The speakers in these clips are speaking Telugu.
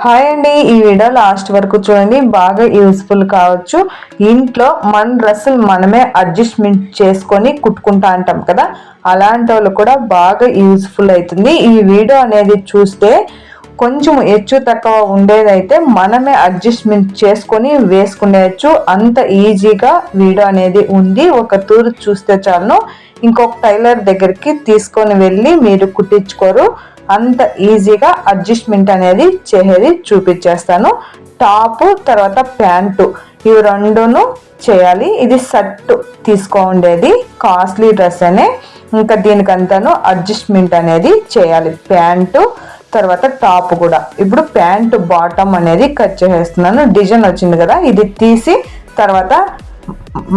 హాయ్ అండి ఈ వీడియో లాస్ట్ వరకు చూడండి. బాగా యూస్ఫుల్ కావచ్చు. ఇంట్లో మన డ్రెస్సులు మనమే అడ్జస్ట్మెంట్ చేసుకొని కుట్టుకుంటా అంటాం కదా. అలాంటి వాళ్ళు కూడా బాగా యూస్ఫుల్ అవుతుంది. ఈ వీడియో అనేది చూస్తే కొంచెం హెచ్చు తక్కువ ఉండేదైతే మనమే అడ్జస్ట్మెంట్ చేసుకొని వేసుకునేయచ్చు. అంత ఈజీగా వీడియో అనేది ఉంది. ఒక తూరు చూస్తే చాలు. ఇంకొక టైలర్ దగ్గరికి తీసుకొని వెళ్ళి మీరు కుట్టించుకోరు. అంత ఈజీగా అడ్జస్ట్మెంట్ అనేది చేసేది చూపించేస్తాను. టాప్ తర్వాత ప్యాంటు. ఇవి రెండును చేయాలి. ఇది షర్ట్ తీసుకోండేది కాస్ట్లీ డ్రెస్ అనే. ఇంకా దీనికంతాను అడ్జస్ట్మెంట్ అనేది చేయాలి. ప్యాంటు తర్వాత టాప్ కూడా. ఇప్పుడు ప్యాంటు బాటమ్ అనేది కట్ చేసేస్తున్నాను. డిజైన్ వచ్చింది కదా ఇది తీసి తర్వాత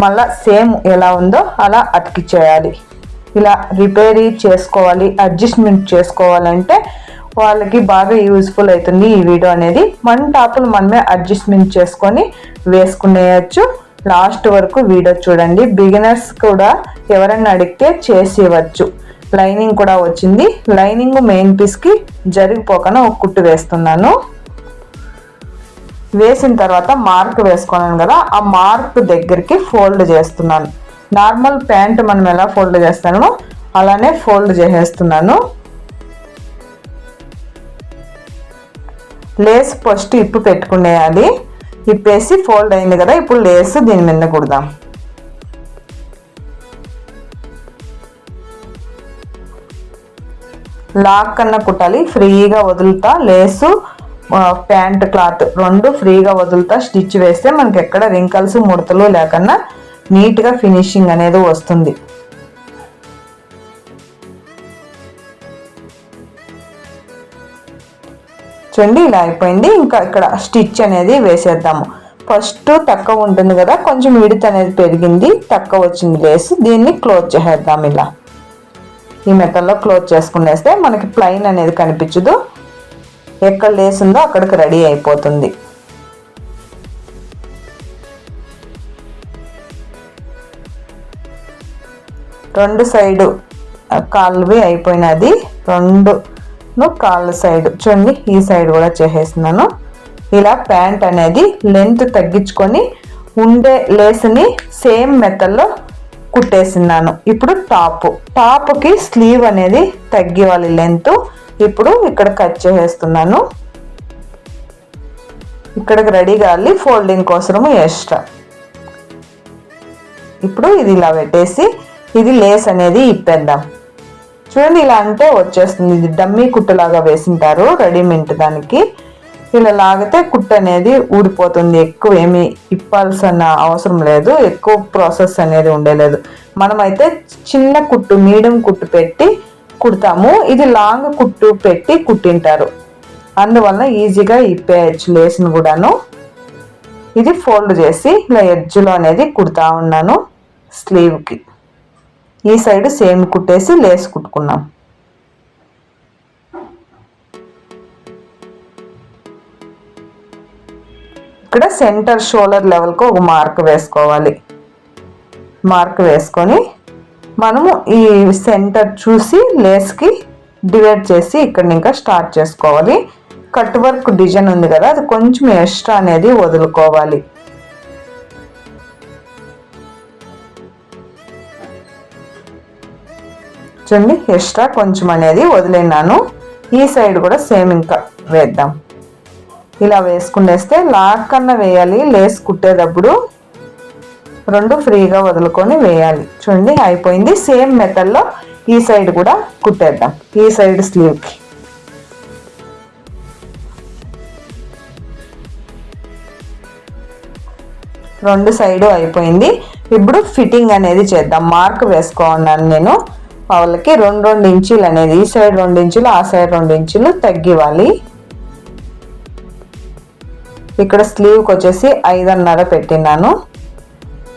మళ్ళా సేమ్ ఎలా ఉందో అలా అతికిచ్చేయాలి. ఇలా రిపేర్ చేసుకోవాలి అడ్జస్ట్మెంట్ చేసుకోవాలంటే వాళ్ళకి బాగా యూస్ఫుల్ అవుతుంది ఈ వీడియో అనేది. మన టాపులు మనమే అడ్జస్ట్మెంట్ చేసుకొని వేసుకునేయచ్చు. లాస్ట్ వరకు వీడియో చూడండి. బిగినర్స్ కూడా ఎవరైనా అడిగితే చేసి ఇవ్వచ్చు లైనింగ్ కూడా వచ్చింది. లైనింగ్ మెయిన్ పీస్కి జరిగిపోకుండా ఒక కుట్టు వేస్తున్నాను. వేసిన తర్వాత మార్క్ వేసుకున్నాను కదా ఆ మార్క్ దగ్గరికి ఫోల్డ్ చేస్తున్నాను. నార్మల్ ప్యాంట్ మనం ఎలా ఫోల్డ్ చేస్తామో అలానే ఫోల్డ్ చేసేస్తున్నాను. లేస్ ఫస్ట్ ఇప్పు పెట్టుకునేయాలి ఇప్పేసి ఫోల్డ్ అయింది కదా ఇప్పుడు లేస్ దీని మీద కుడదాం. లాక్ కన్నా కుట్టాలి ఫ్రీగా వదులుతా లేసు ప్యాంట్ క్లాత్ రెండు ఫ్రీగా వదులుతా స్టిచ్ వేస్తే మనకి ఎక్కడ రింకల్స్ ముడతలు లేకన్నా నీట్గా ఫినిషింగ్ అనేది వస్తుంది. చూడండి ఇలా అయిపోయింది. ఇంకా ఇక్కడ స్టిచ్ అనేది వేసేద్దాము. ఫస్ట్ తక్కువ ఉంటుంది కదా కొంచెం విడత అనేది పెరిగింది తక్కువ వచ్చింది లేసి దీన్ని క్లోజ్ చేసేద్దాం ఇలా. ఈ మెథడ్లో క్లోజ్ చేసుకునేస్తే మనకి ప్లైన్ అనేది కనిపించదు. ఎక్కడ లేసిందో అక్కడికి రెడీ అయిపోతుంది. రెండు సైడు కాళ్ళవి అయిపోయినది. రెండు కాళ్ళ సైడ్. చూడండి ఈ సైడ్ కూడా చేసేస్తున్నాను. ఇలా ప్యాంట్ అనేది లెంత్ తగ్గించుకొని ఉండే లేస్ని సేమ్ మెథడ్లో కుట్టేసినాను ఇప్పుడు టాప్. టాప్కి స్లీవ్ అనేది తగ్గివ్వాలి లెంత్ ఇప్పుడు ఇక్కడ కట్ చేసేస్తున్నాను. ఇక్కడికి రెడీ కావాలి ఫోల్డింగ్ కోసము ఎక్స్ట్రా ఇప్పుడు ఇది ఇలా పెట్టేసి ఇది లేస్ అనేది ఇప్పేద్దాం. చూడండి ఇలా అంటే వచ్చేస్తుంది. ఇది డమ్మీ కుట్టులాగా వేసింటారు రెడీమేడ్ దానికి. ఇలా లాగితే కుట్టు అనేది ఊడిపోతుంది. ఎక్కువ ఏమి ఇప్పాల్సిన అవసరం లేదు. ఎక్కువ ప్రాసెస్ అనేది ఉండలేదు. మనమైతే చిన్న కుట్టు మీడియం కుట్టు పెట్టి కుడతాము. ఇది లాంగ్ కుట్టు పెట్టి కుట్టింటారు. అందువల్ల ఈజీగా ఇప్పేయచ్చు లేస్ని కూడాను ఇది ఫోల్డ్ చేసి ఇలా ఎడ్జ్లో అనేది కుడతా ఉన్నాను స్లీవ్కి ఈ సైడ్ సేమ్ కుట్టేసి లేస్ కుట్టుకున్నాం. ఇక్కడ సెంటర్ షోల్డర్ లెవెల్కి ఒక మార్క్ వేసుకోవాలి. మార్క్ వేసుకొని మనము ఈ సెంటర్ చూసి లేస్కి డివైడ్ చేసి ఇక్కడ ఇంకా స్టార్ట్ చేసుకోవాలి. కట్ వర్క్ డిజైన్ ఉంది కదా అది కొంచెం ఎక్స్ట్రా అనేది వదులుకోవాలి. చూడండి ఎక్స్ట్రా కొంచెం అనేది వదిలేనాను ఈ సైడ్ కూడా సేమ్ ఇంకా వేద్దాం. ఇలా వేసుకునేస్తే లాక్ కన్నా వేయాలి లేస్ కుట్టేటప్పుడు రెండు ఫ్రీగా వదులుకొని వేయాలి. చూడండి అయిపోయింది. సేమ్ మెథడ్లో ఈ సైడ్ కూడా కుట్టేద్దాం. ఈ సైడ్ స్లీవ్కి రెండు సైడు అయిపోయింది. ఇప్పుడు ఫిట్టింగ్ అనేది చేద్దాం. మార్క్ వేసుకోన్నాను నేను. వాళ్ళకి రెండు రెండు ఇంచులు అనేది ఈ సైడ్ రెండు ఇంచులు ఆ సైడ్ రెండు ఇంచులు తగ్గివ్వాలి. ఇక్కడ స్లీవ్కి వచ్చేసి ఐదున్నర పెట్టినాను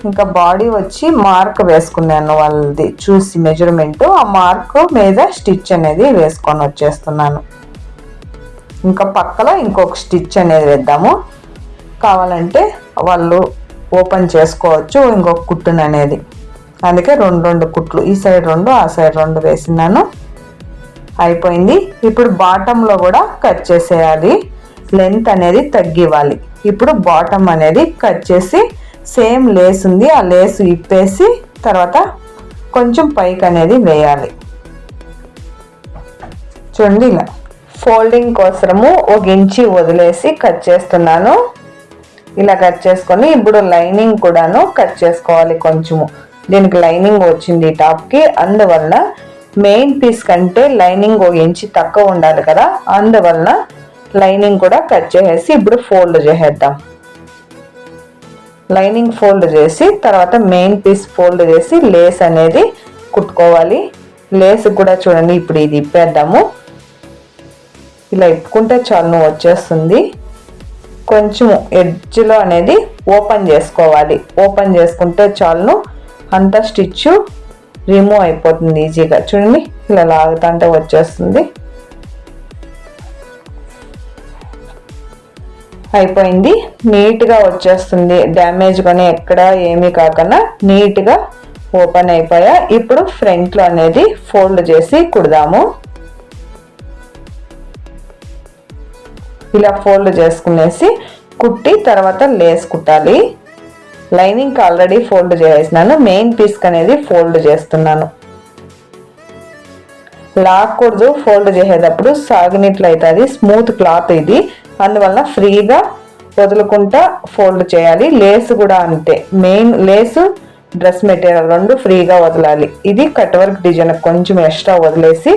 ఇంకా బాడీ వచ్చి మార్క్ వేసుకున్నాను వాళ్ళది. చూసి మెజర్మెంట్ ఆ మార్క్ మీద స్టిచ్ అనేది వేసుకొని వచ్చేస్తున్నాను. ఇంకా పక్కలో ఇంకొక స్టిచ్ అనేది వేద్దాము. కావాలంటే వాళ్ళు ఓపెన్ చేసుకోవచ్చు ఇంకొక కుట్టును అనేది. అందుకే రెండు రెండు కుట్లు ఈ సైడ్ రెండు ఆ సైడ్ రెండు వేసినాను అయిపోయింది. ఇప్పుడు బాటంలో కూడా కట్ చేసేయాలి. లెంత్ అనేది తగ్గివ్వాలి. ఇప్పుడు బాటమ్ అనేది కట్ చేసి సేమ్ లేస్ ఉంది. ఆ లేస్ ఇప్పేసి తర్వాత కొంచెం పైకి అనేది వేయాలి. చూడండి ఇలా. ఫోల్డింగ్ కోసము ఒక ఇంచి వదిలేసి కట్ చేస్తున్నాను. ఇలా కట్ చేసుకొని ఇప్పుడు లైనింగ్ కూడాను కట్ చేసుకోవాలి కొంచెము. దీనికి లైనింగ్ వచ్చింది టాప్కి. అందువలన మెయిన్ పీస్ కంటే లైనింగ్ ఒక ఇంచి తక్కువ ఉండాలి కదా. అందువలన లైనింగ్ కూడా కట్ చేసేసి ఇప్పుడు ఫోల్డ్ చేసేద్దాం. లైనింగ్ ఫోల్డ్ చేసి తర్వాత మెయిన్ పీస్ ఫోల్డ్ చేసి లేస్ అనేది కుట్టుకోవాలి. లేస్ కూడా చూడండి ఇప్పుడు ఇది ఇప్పేద్దాము. ఇలా ఇప్పుకుంటే చాలు వచ్చేస్తుంది. కొంచెం ఎడ్జ్లో అనేది ఓపెన్ చేసుకోవాలి. ఓపెన్ చేసుకుంటే చాలును అంత స్టిచ్ రిమూవ్ అయిపోతుంది ఈజీగా. చూడండి ఇలా లాగుతుంటే వచ్చేస్తుంది. అయిపోయింది. నీట్గా వచ్చేస్తుంది. డ్యామేజ్ కానీ ఎక్కడ ఏమీ కాకుండా నీట్గా ఓపెన్ అయిపోయా. ఇప్పుడు ఫ్రంట్లో అనేది ఫోల్డ్ చేసి కుడదాము. ఇలా ఫోల్డ్ చేసుకునేసి కుట్టి తర్వాత లేస్ కుట్టాలి. లైనింగ్ ఆల్రెడీ ఫోల్డ్ చేసినాను మెయిన్ పీస్కి అనేది ఫోల్డ్ చేస్తున్నాను. లాక్కూడదు. ఫోల్డ్ చేసేటప్పుడు సాగినట్లయితే అది స్మూత్ క్లాత్ ఇది. అందువల్ల ఫ్రీగా వదులుకుంటా ఫోల్డ్ చేయాలి. లేస్ కూడా అంతే. మెయిన్ లేసు డ్రెస్ మెటీరియల్ రెండు ఫ్రీగా వదలాలి. ఇది కట్ వర్క్ డిజైన్ కొంచెం ఎక్స్ట్రా వదిలేసి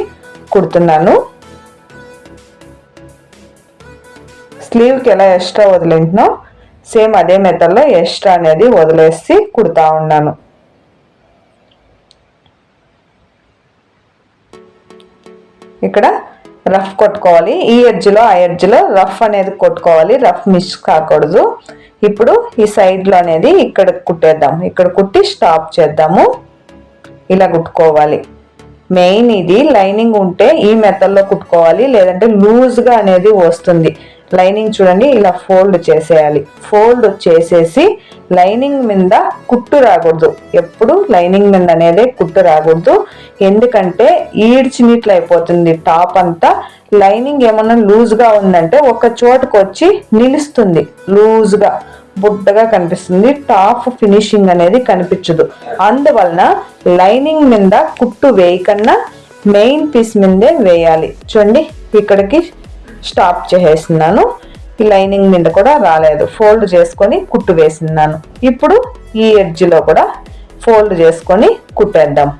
కుడుతున్నాను. స్లీవ్కి ఎలా ఎక్స్ట్రా వదిలింటునో సేమ్ అదే మెథడ్లో ఎక్స్ట్రా అనేది వదిలేసి కుడతా ఉన్నాను. ఇక్కడ రఫ్ కొట్టుకోవాలి. ఈ ఎడ్జ్లో ఆ ఎడ్జ్లో రఫ్ అనేది కొట్టుకోవాలి. రఫ్ మిస్ కాకూడదు. ఇప్పుడు ఈ సైడ్లో అనేది ఇక్కడ కుట్టేద్దాం. ఇక్కడ కుట్టి స్టాప్ చేద్దాము. ఇలా కుట్టుకోవాలి. మెయిన్ ఇది లైనింగ్ ఉంటే ఈ మెథడ్లో కుట్టుకోవాలి. లేదంటే లూజ్గా అనేది వస్తుంది. లైనింగ్ చూడండి ఇలా ఫోల్డ్ చేసేయాలి. ఫోల్డ్ చేసేసి లైనింగ్ మీద కుట్టు రాకూడదు. ఎప్పుడు లైనింగ్ మీద అనేది కుట్టు రాకూడదు. ఎందుకంటే ఈడ్చినట్లు అయిపోతుంది టాప్ అంతా. లైనింగ్ ఏమన్నా లూజ్గా ఉందంటే ఒక చోటుకు వచ్చి నిలుస్తుంది. లూజ్గా బుడ్డగా కనిపిస్తుంది. టాప్ ఫినిషింగ్ అనేది కనిపించదు. అందువలన లైనింగ్ మీద కుట్టు వేయకన్నా మెయిన్ పీస్ మీదే వేయాలి. చూడండి ఇక్కడికి స్టాప్ చేసేసినాను ఈ లైనింగ్ మీద కూడా రాలేదు. ఫోల్డ్ చేసుకొని కుట్టు వేసినాను ఇప్పుడు ఈ ఎడ్జ్లో కూడా ఫోల్డ్ చేసుకొని కుట్టేద్దాం.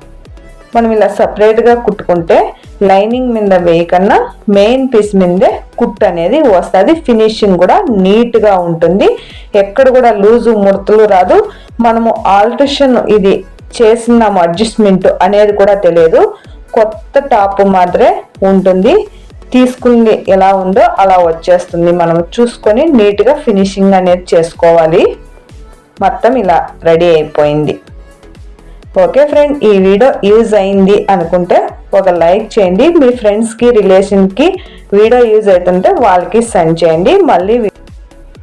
మనం ఇలా సపరేట్గా కుట్టుకుంటే లైనింగ్ మీద వేయకన్నా మెయిన్ పీస్ మీదే కుట్ అనేది వస్తుంది. ఫినిషింగ్ కూడా నీట్గా ఉంటుంది. ఎక్కడ కూడా లూజు ముడతలు రాదు. మనము ఆల్ట్రేషన్ ఇది చేసినాము అడ్జస్ట్మెంట్ అనేది కూడా తెలియదు. కొత్త టాప్ మాత్రమే ఉంటుంది. తీసుకుంది ఎలా ఉందో అలా వచ్చేస్తుంది. మనం చూసుకొని నీట్గా ఫినిషింగ్ అనేది చేసుకోవాలి. మొత్తం ఇలా రెడీ అయిపోయింది. ఓకే ఫ్రెండ్ ఈ వీడియో యూజ్ అయింది అనుకుంటే ఒక లైక్ చేయండి. మీ ఫ్రెండ్స్కి రిలేషన్కి వీడియో యూజ్ అవుతుంటే వాళ్ళకి సెండ్ చేయండి. మళ్ళీ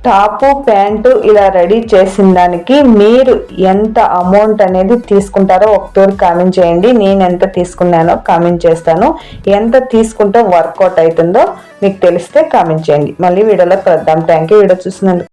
టాపు ప్యాంటు ఇలా రెడీ చేసిన దానికి మీరు ఎంత అమౌంట్ అనేది తీసుకుంటారో ఒకటోరు కామెంట్ చేయండి. నేను ఎంత తీసుకున్నానో కామెంట్ చేస్తాను. ఎంత తీసుకుంటే వర్కౌట్ అవుతుందో మీకు తెలిస్తే కామెంట్ చేయండి. మళ్ళీ వీడియోలో కలుద్దాం. థ్యాంక్ యూ వీడియో చూసినందుకు